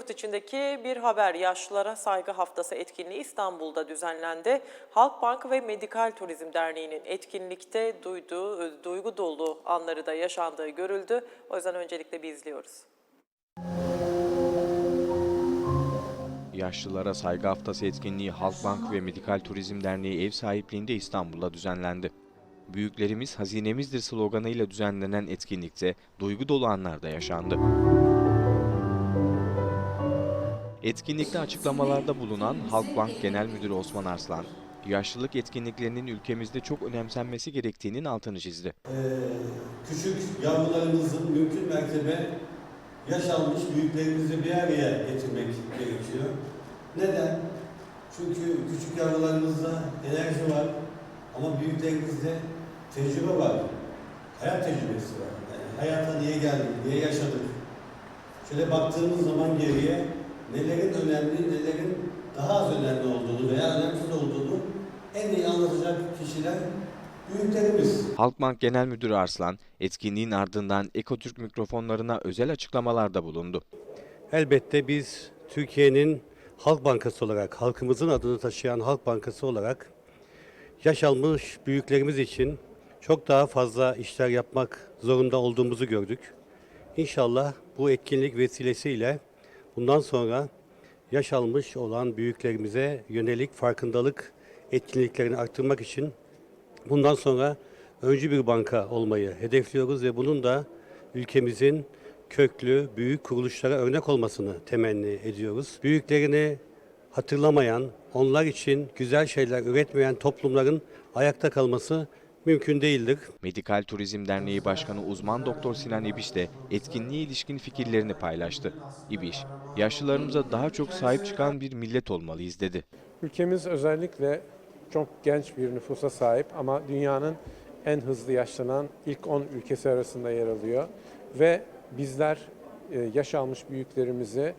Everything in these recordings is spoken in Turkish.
yurt içindeki bir haber. Yaşlılara Saygı Haftası etkinliği İstanbul'da düzenlendi. Halkbank ve Medikal Turizm Derneği'nin etkinlikte duyduğu, duygu dolu anları da yaşandığı görüldü. O yüzden öncelikle bir izliyoruz. Yaşlılara Saygı Haftası etkinliği Halkbank ve Medikal Turizm Derneği ev sahipliğinde İstanbul'da düzenlendi. Büyüklerimiz hazinemizdir sloganıyla düzenlenen etkinlikte duygu dolu anlar da yaşandı. Etkinlikte açıklamalarda bulunan Halkbank Genel Müdürü Osman Arslan, yaşlılık etkinliklerinin ülkemizde çok önemsenmesi gerektiğinin altını çizdi. Ee, küçük yavrularımızın mümkün mertebe yaş almış büyüklerimizi bir araya getirmek gerekiyor. Neden? Çünkü küçük yavrularımızda enerji var ama büyüklerimizde tecrübe var. Hayat tecrübesi var. Yani hayata niye geldik, niye yaşadık? Şöyle baktığımız zaman geriye nelerin önemli, nelerin daha az önemli olduğunu veya önemsiz olduğunu en iyi anlatacak kişiler büyüklerimiz. Halkbank Genel Müdürü Arslan, etkinliğin ardından Ekotürk mikrofonlarına özel açıklamalarda bulundu. Elbette biz Türkiye'nin Halk Bankası olarak, halkımızın adını taşıyan Halk Bankası olarak yaş almış büyüklerimiz için çok daha fazla işler yapmak zorunda olduğumuzu gördük. İnşallah bu etkinlik vesilesiyle bundan sonra yaş almış olan büyüklerimize yönelik farkındalık etkinliklerini arttırmak için bundan sonra öncü bir banka olmayı hedefliyoruz ve bunun da ülkemizin köklü, büyük kuruluşlara örnek olmasını temenni ediyoruz. Büyüklerini hatırlamayan, onlar için güzel şeyler üretmeyen toplumların ayakta kalması mümkün değildir. Medikal Turizm Derneği Başkanı uzman doktor Sinan İbiş de etkinliğe ilişkin fikirlerini paylaştı. İbiş, yaşlılarımıza daha çok sahip çıkan bir millet olmalıyız dedi. Ülkemiz özellikle çok genç bir nüfusa sahip ama dünyanın en hızlı yaşlanan ilk 10 ülkesi arasında yer alıyor. Ve bizler e, yaş almış büyüklerimizi,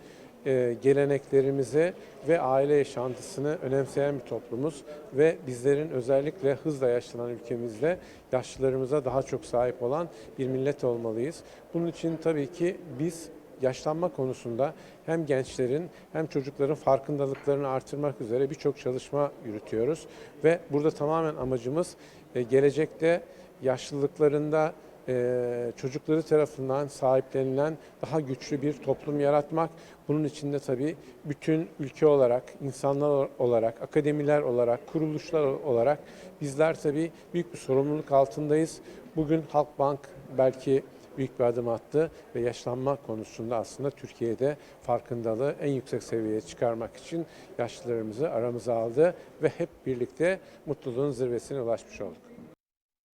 e, geleneklerimizi ve aile yaşantısını önemseyen bir toplumuz. Ve bizlerin özellikle hızla yaşlanan ülkemizde yaşlılarımıza daha çok sahip olan bir millet olmalıyız. Bunun için tabii ki biz yaşlanma konusunda hem gençlerin hem çocukların farkındalıklarını artırmak üzere birçok çalışma yürütüyoruz. Ve burada tamamen amacımız e, gelecekte yaşlılıklarında e, çocukları tarafından sahiplenilen daha güçlü bir toplum yaratmak. Bunun içinde tabii bütün ülke olarak, insanlar olarak, akademiler olarak, kuruluşlar olarak bizler tabii büyük bir sorumluluk altındayız. Bugün Halkbank belki büyük bir adım attı ve yaşlanma konusunda aslında Türkiye'de farkındalığı en yüksek seviyeye çıkarmak için yaşlılarımızı aramıza aldı ve hep birlikte mutluluğun zirvesine ulaşmış olduk.